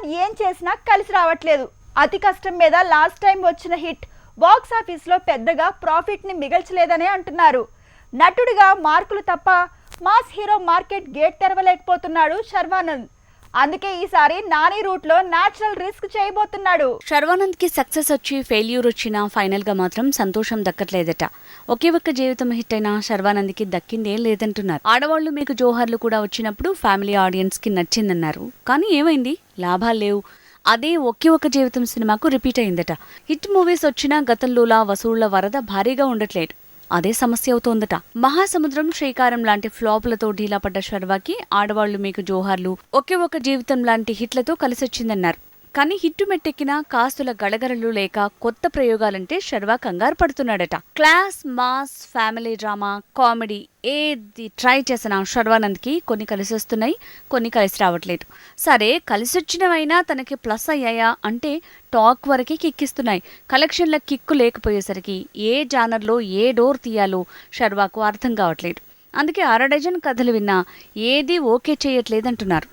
శర్వానంద్ ఏం చేసినా కలిసి రావట్లేదు. అతి కష్టం మీద లాస్ట్ టైం వచ్చిన హిట్ బాక్స్ ఆఫీస్లో పెద్దగా ప్రాఫిట్ని మిగల్చలేదనే అంటున్నారు. నటుడిగా మార్కులు తప్ప మాస్ హీరో మార్కెట్ గేట్ తెరవలేకపోతున్నాడు శర్వానంద్. అందుకే ఈసారి నాని రూట్లో నేచురల్ రిస్క్ చేయబోతున్నాడు. శర్వానంద్కి సక్సెస్ వచ్చి ఫెయిల్యూర్ వచ్చినా ఫైనల్గా మాత్రం సంతోషం దక్కట్లేదట. ఒకే ఒక్క జీవితం హిట్ అయినా శర్వానంద్కి దక్కిందే లేదంటున్నారు. ఆడవాళ్ళు మీకు జోహర్లు కూడా వచ్చినప్పుడు ఫ్యామిలీ ఆడియన్స్కి నచ్చిందన్నారు. కానీ ఏమైంది? లాభాలు లేవు. అదే ఒకే ఒక జీవితం సినిమాకు రిపీట్ అయిందట. హిట్ మూవీస్ వచ్చినా గతంలోలా వసూళ్ళ వరద భారీగా ఉండట్లేదు. అదే సమస్య అవుతోందట. మహాసముద్రం శ్రీకారం లాంటి ఫ్లాపులతో ఢీలా పడ్డ శర్వాకి ఆడవాళ్ళు మీకు జోహార్లు ఒకే ఒక జీవితం లాంటి హిట్లతో కలిసొచ్చిందన్నారు. కానీ హిట్టు మెట్టెక్కిన కాస్తుల గడగడలు లేక కొత్త ప్రయోగాలంటే శర్వా కంగారు పడుతున్నాడట. Class mass family drama comedy ఏది ట్రై చేసిన శర్వానంద్కి కొన్ని కలిసి వస్తున్నాయి కొన్ని కలిసి రావట్లేదు. సరే కలిసొచ్చినవైనా తనకి ప్లస్ అయ్యాయా అంటే టాక్ వరకే కిక్కిస్తున్నాయి. కలెక్షన్ల కిక్కు లేకపోయేసరికి ఏ జానర్లో ఏ డోర్ తీయాలో శర్వాకు అర్థం కావట్లేదు. అందుకే అర డజన్ కథలు విన్నా ఏది ఓకే చేయట్లేదంటున్నారు.